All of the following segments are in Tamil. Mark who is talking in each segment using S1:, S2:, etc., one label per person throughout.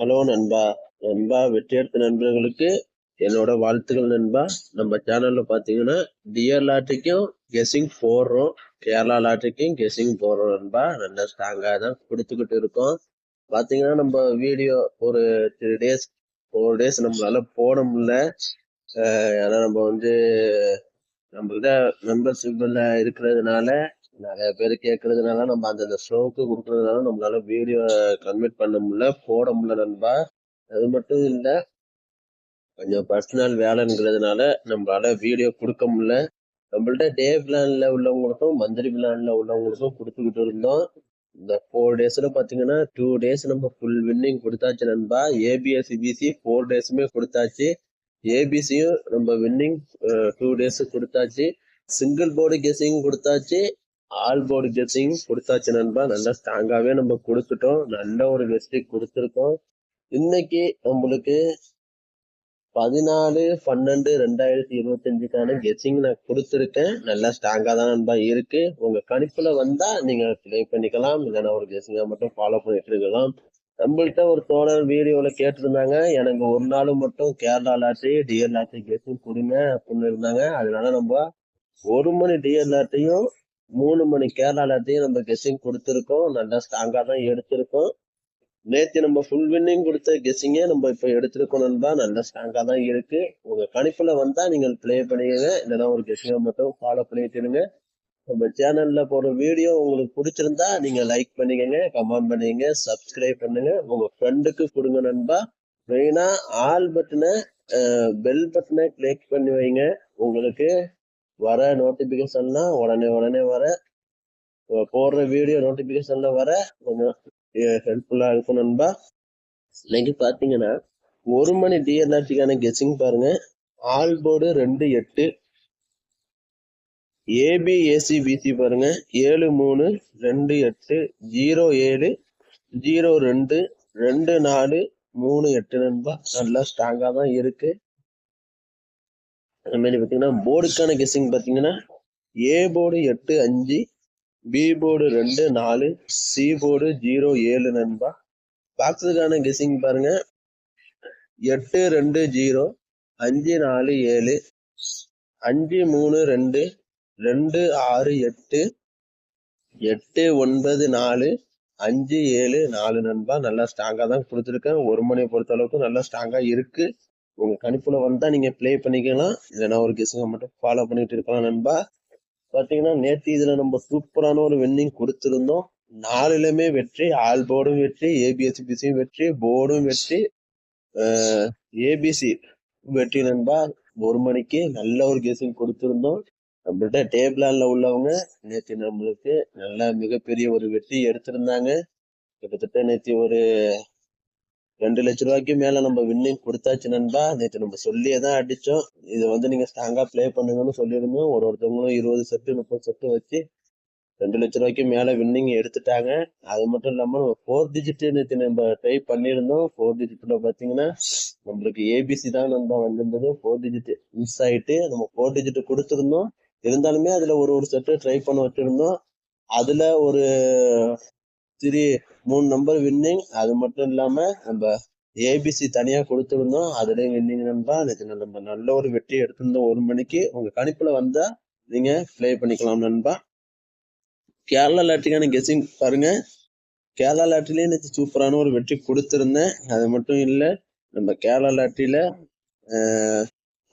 S1: ஹலோ நண்பா. நண்பா வெற்றியெடுத்த நண்பர்களுக்கு என்னோட வாழ்த்துக்கள் நண்பா. நம்ம சேனல்ல பாத்தீங்கன்னா டியர் லாட்டுக்கும் கெஸிங் போடுறோம். கேரளா லாட்டுக்கும் கெஸிங் போடுறோம் நண்பா. நல்ல ஸ்ட்ராங்காக தான் கொடுத்துக்கிட்டு இருக்கோம். பாத்தீங்கன்னா நம்ம வீடியோ ஒரு த்ரீ டேஸ் ஃபோர் டேஸ் நம்மளால போட முடியல. ஏன்னா நம்ம வந்து நம்மகிட்ட மெம்பர்ஷிப்ல இருக்கிறதுனால நிறைய பேர் கேட்கறதுனால நம்ம அந்தந்த ஸ்லோவுக்கு கொடுக்கறதுனால நம்மளால வீடியோ கன்வெர்ட் பண்ண முடியல போட முடியல நண்பா. அது மட்டும் இல்லை கொஞ்சம் பர்சனல் வேலைங்கிறதுனால நம்மளால வீடியோ கொடுக்க முடியல. நம்மள்ட்ட டே பிளான்ல உள்ளவங்களுக்கும் மந்த்லி பிளான்ல உள்ளவங்களுக்கும் கொடுத்துக்கிட்டு இருந்தோம். இந்த ஃபோர் டேஸ்ல பாத்தீங்கன்னா டூ டேஸ் நம்ம ஃபுல் வின்னிங் கொடுத்தாச்சு நண்பா. ஏபிஎஸ் சிபிசி ஃபோர் டேஸுமே கொடுத்தாச்சு. ஏபிசியும் நம்ம வின்னிங் டூ டேஸ் கொடுத்தாச்சு. சிங்கிள் போர்டு கெஸிங் கொடுத்தாச்சு. ஆல் போர்டு கெஸிங் கொடுத்தாச்சு நண்பா. நல்லா ஸ்ட்ராங்காகவே நம்ம கொடுத்துட்டோம். நல்ல ஒரு வெஸ்டி கொடுத்துருக்கோம். இன்னைக்கு நம்மளுக்கு பதினாலு பன்னெண்டு ரெண்டாயிரத்தி இருபத்தஞ்சுக்கான கெஸ்ஸிங் நான் கொடுத்துருக்கேன். நல்லா ஸ்ட்ராங்காக தான் நண்பா இருக்கு. உங்க கணிப்புல வந்தா நீங்க ப்ளே பண்ணிக்கலாம். இல்லைன்னா ஒரு கெஸ்ஸிங்காக மட்டும் ஃபாலோ பண்ணிட்டு இருக்கலாம். நம்மள்கிட்ட ஒரு தோழர் வீடியோல கேட்டிருந்தாங்க. எனக்கு ஒரு நாள் மட்டும் Kerala lottery DL lottery guessing கொடுங்க அப்படின்னு இருந்தாங்க. அதனால நம்ம ஒரு மணி டிஎல் லாட்டரியும் மூணு மணி கேரளா நம்ம கெஸ்ஸிங் கொடுத்துருக்கோம். நல்லா ஸ்ட்ராங்காக தான் எடுத்திருக்கோம். நேற்று நம்ம ஃபுல் வின்னிங் கொடுத்த கெஸ்ஸிங்கே நம்ம இப்போ எடுத்திருக்கோம் நண்பா நல்ல ஸ்ட்ராங்காக தான் இருக்குது உங்கள் கணிப்பில் வந்தால் நீங்கள் ப்ளே பண்ணிக்கங்க இல்லைன்னா ஒரு கெஸ்ஸிங்கை மட்டும் ஃபாலோ பண்ணிட்டுருங்க நம்ம சேனலில் போகிற வீடியோ உங்களுக்கு பிடிச்சிருந்தா நீங்கள் லைக் பண்ணிக்கங்க கமெண்ட் பண்ணிக்கங்க சப்ஸ்கிரைப் பண்ணுங்க. உங்கள் ஃப்ரெண்டுக்கு கொடுங்க நண்பா. மெயினாக ஆல் பட்டனை பெல் பட்டனை கிளிக் பண்ணி வைங்க. உங்களுக்கு வர நோட்டிஃபிகேஷன்லாம் உடனே உடனே வர. போடுற வீடியோ நோட்டிபிகேஷன்ல வர கொஞ்சம் ஹெல்ப்ஃபுல்லாக இருக்கும் நண்பா. இன்னைக்கு பார்த்தீங்கன்னா ஒரு மணி டிஎன்ஆர்டிக்கான கெஸ்ஸிங் பாருங்க. ஆல் போர்டு ரெண்டு எட்டு. ஏபிஏசி பிசி பாருங்க. ஏழு மூணு ரெண்டு எட்டு ஜீரோ ஏழு ஜீரோ ரெண்டு ரெண்டு நாலு மூணு எட்டு நண்பா. நல்லா ஸ்ட்ராங்காக தான் இருக்குது அதுமாரி பார்த்தீங்கன்னா போர்டுக்கான கெஸ்ஸிங் பார்த்தீங்கன்னா ஏ போர்டு எட்டு அஞ்சு பி போர்டு ரெண்டு நாலு சி போர்டு ஜீரோ ஏழு நண்பா. பாக்ஸுக்கான கெஸ்ஸிங் பாருங்க. எட்டு ரெண்டு ஜீரோ அஞ்சு நாலு ஏழு அஞ்சு மூணு ரெண்டு ரெண்டு ஆறு எட்டு எட்டு ஒன்பது நாலு அஞ்சு ஏழு நாலு நண்பா. நல்லா ஸ்ட்ராங்காக தான் கொடுத்துருக்கேன். ஒரு மணியை பொறுத்த அளவுக்கு நல்லா ஸ்ட்ராங்காக இருக்கு. உங்க கணிப்புல வந்தா நீங்க ப்ளே பண்ணிக்கலாம். இல்லைன்னா ஒரு கெஸுங்க மட்டும் ஃபாலோ பண்ணிட்டு இருக்கலாம் நண்பா. பாத்தீங்கன்னா நேற்று இதுல நம்ம சூப்பரான ஒரு வின்னிங் கொடுத்துருந்தோம். நாலுலயுமே வெற்றி ஆல் போர்டும் வெற்றி ஏபிஎஸ்சி பிசியும் வெற்றி போர்டும் வெற்றி. ஏபிசி வெற்றி நண்பா. ஒரு மணிக்கு நல்ல ஒரு கெஸிங் கொடுத்துருந்தோம். நம்மள்ட்ட டேபிளால உள்ளவங்க நேற்று நம்மளுக்கு நல்ல மிகப்பெரிய ஒரு வெற்றி எடுத்திருந்தாங்க. கிட்டத்தட்ட நேற்று ஒரு ரெண்டு லட்ச ரூபாய்க்கு மேல நம்ம வின்னிங் கொடுத்தாச்சு நண்பா. நேற்று நம்ம சொல்லியே தான் அடிச்சோம். இதை வந்து நீங்க ஸ்ட்ராங்கா ப்ளே பண்ணுங்கன்னு சொல்லியிருந்தோம். ஒரு ஒருத்தவங்களும் இருபது செட்டு முப்பது செட்டு வச்சு ரெண்டு லட்ச ரூபாய்க்கு மேல வின்னிங் எடுத்துட்டாங்க. அது மட்டும் இல்லாம ஃபோர் டிஜிட் நேற்று நம்ம ட்ரை பண்ணியிருந்தோம். ஃபோர் டிஜிட்ல பாத்தீங்கன்னா நம்மளுக்கு ஏபிசி தான் நண்பா வந்திருந்தது. ஃபோர் டிஜிட் மிஸ் ஆயிட்டு நம்ம ஃபோர் டிஜிட் கொடுத்துருந்தோம். இருந்தாலுமே அதுல ஒரு ஒரு செட்டு ட்ரை பண்ண வச்சிருந்தோம். அதுல ஒரு த்ரீ மூணு நம்பர் வின்னிங் அது மட்டும் இல்லாமல் நம்ம ஏபிசி தனியாக கொடுத்துருந்தோம். அதுலேயும் வின்னிங் நண்பா நேற்று நம்ம நல்ல ஒரு வெற்றி எடுத்திருந்தோம் ஒரு மணிக்கு. உங்கள் கணிப்பில் வந்தால் நீங்கள் ப்ளே பண்ணிக்கலாம் நண்பா. கேரளா லாட்ரிக்கான கெஸ்ஸிங் பாருங்க. கேரளா லாட்ரிலேயே நேற்று சூப்பரான ஒரு வெற்றி கொடுத்துருந்தேன். அது மட்டும் இல்லை நம்ம கேரளா லாட்ரியில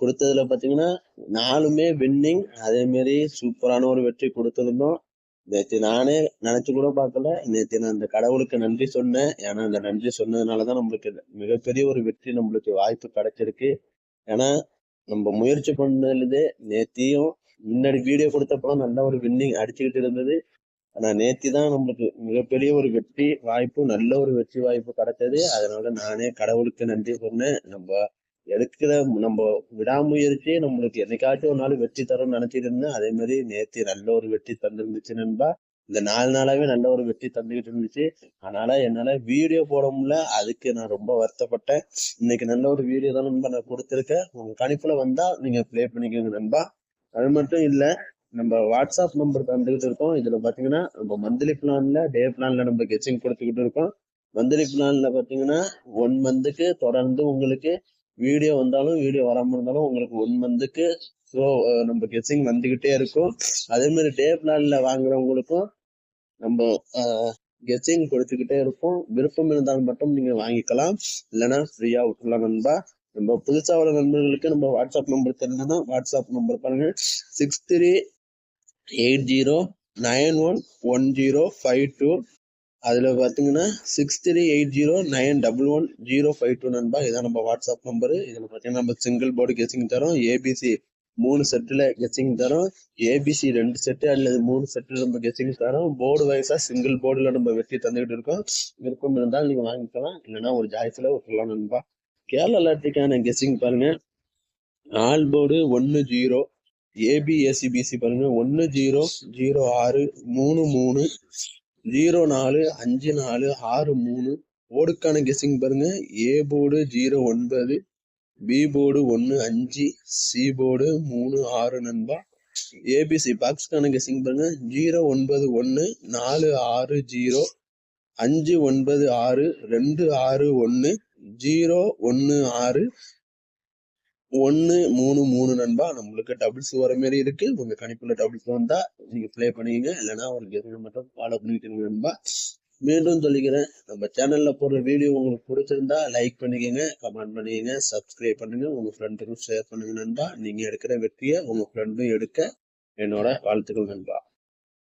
S1: கொடுத்ததுல பார்த்தீங்கன்னா நாலுமே வின்னிங் அதே சூப்பரான ஒரு வெற்றி கொடுத்துருந்தோம். நேற்று நானே நினைச்சு கூட பார்க்கல. நேற்று நான் அந்த கடவுளுக்கு நன்றி சொன்னேன். ஏன்னா அந்த நன்றி சொன்னதுனாலதான் நம்மளுக்கு மிகப்பெரிய ஒரு வெற்றி நம்மளுக்கு வாய்ப்பு கிடைச்சிருக்கு. ஏன்னா நம்ம முயற்சி பண்ணதுலேருந்தே நேத்தியும் முன்னாடி வீடியோ கொடுத்தப்பறம் நல்ல ஒரு வின்னிங் அடிச்சுக்கிட்டு இருந்தது. ஆனா நேத்தி தான் நம்மளுக்கு மிகப்பெரிய ஒரு வெற்றி வாய்ப்பு நல்ல ஒரு வெற்றி வாய்ப்பு கிடைச்சது. அதனால நானே கடவுளுக்கு நன்றி சொன்னேன். நம்ம எடுக்கிற நம்ம விடாமுயற்சி நம்மளுக்கு என்னைக்காச்சும் ஒரு நாள் வெற்றி தரும்னு நினைச்சிட்டு இருந்தேன் அதே மாதிரி நேத்தி நல்ல ஒரு வெற்றி தந்திருந்துச்சு நண்பா. இந்த நாலு நாளாவே நல்ல ஒரு வெற்றி தந்துகிட்டு இருந்துச்சு. அதனால என்னால வீடியோ போட முடியல. அதுக்கு நான் ரொம்ப வருத்தப்பட்டேன். இன்னைக்கு நல்ல ஒரு வீடியோ தான் நண்பா நான் கொடுத்துருக்கேன். உங்க கணிப்புல வந்தா நீங்க ப்ளே பண்ணிக்கோங்க நண்பா. அது மட்டும் இல்ல நம்ம வாட்ஸ்அப் நம்பர் தந்துகிட்டு இருக்கோம். இதுல பாத்தீங்கன்னா நம்ம மந்த்லி பிளான்ல டே பிளான்ல நம்ம கெச்சிங் கொடுத்துக்கிட்டு இருக்கோம். மந்த்லி பிளான்ல பாத்தீங்கன்னா ஒன் மந்த்துக்கு தொடர்ந்து உங்களுக்கு வீடியோ வந்தாலும் வீடியோ வராம இருந்தாலும் உங்களுக்கு ஒன் மந்த்துக்கு ஸோ நம்ம கெஸ்ஸிங் வந்துகிட்டே இருக்கும். அதே மாதிரி டே பிளான்ல வாங்குறவங்களுக்கும் நம்ம கெஸ்ஸிங் கொடுத்துக்கிட்டே இருப்போம். விருப்பம் இருந்தால் மட்டும் நீங்க வாங்கிக்கலாம். இல்லைன்னா ஃப்ரீயா விட்டுலாம் நண்பா. நம்ம புதுசா உள்ள நண்பர்களுக்கு நம்ம வாட்ஸ்அப் நம்பர் தெரியலன்னா வாட்ஸ்அப் நம்பர் பாருங்க. Six three eight zero nine one one zero five two அதில் பார்த்தீங்கன்னா six three eight zero nine double one zero five two நண்பா இதான் நம்ம வாட்ஸ்அப் நம்பரு இதில் பார்த்தீங்கன்னா நம்ம சிங்கிள் போர்டு கெஸிங் தரோம். ஏபிசி மூணு செட்டில் கெஸ்ஸிங் தரோம். ஏபிசி ரெண்டு செட்டு அல்லது மூணு செட்டில் நம்ம கெஸ்ஸிங் தரோம். போர்டு வைஸாக சிங்கிள் போர்டில் நம்ம வெட்டி தந்துக்கிட்டு இருக்கோம். விருப்பம் இருந்தால் நீங்கள் வாங்கிக்கலாம். இல்லைன்னா ஒரு ஜாய்ஸில் விட்டுலாம் நண்பா. கேரளா லாட்டிக்கான கெஸிங் பாருங்க. ஆல் போர்டு ஒன்று ஜீரோ ஏபிஎஸ்சிபிசி பாருங்க. ஒன்று ஜீரோ ஜீரோ ஆறு மூணு மூணு ஜீரோ நாலு அஞ்சு நாலு ஆறு மூணு. போர்டுக்கான கெஸ்ஸிங் பாருங்க. ஏ போர்டு ஜீரோ ஒன்பது பி போர்டு ஒன்று அஞ்சு சி போர்டு மூணு ஆறு நண்பா. ஏபிசி பாக்ஸ்க்கான கெஸ்ஸிங் பாருங்க. ஜீரோ ஒன்பது ஒன்று நாலு ஆறு ஜீரோ அஞ்சு ஒன்பது ஆறு ரெண்டு ஆறு ஒன்று ஜீரோ ஒன்று ஆறு ஒன்று மூணு மூணு நண்பா நம்மளுக்கு டபுள்ஸ் வர மாதிரி இருக்கு. உங்க கணிப்புல டபுள்ஸ் வந்தா நீங்க ப்ளே பண்ணிக்கங்க இல்லைன்னா ஒரு எதுவும் மட்டும் ஃபாலோ பண்ணிட்டு நண்பா மீண்டும் சொல்லிக்கிறேன். நம்ம சேனல்ல போடுற வீடியோ உங்களுக்கு பிடிச்சிருந்தா லைக் பண்ணிக்கோங்க கமெண்ட் பண்ணிக்கங்க சப்ஸ்கிரைப் பண்ணுங்க. உங்க ஃப்ரெண்டுக்கும் ஷேர் பண்ணுங்க நண்பா. நீங்க எடுக்கிற வெற்றியை உங்க ஃப்ரெண்டும் எடுக்க என்னோட வாழ்த்துக்கள் நண்பா.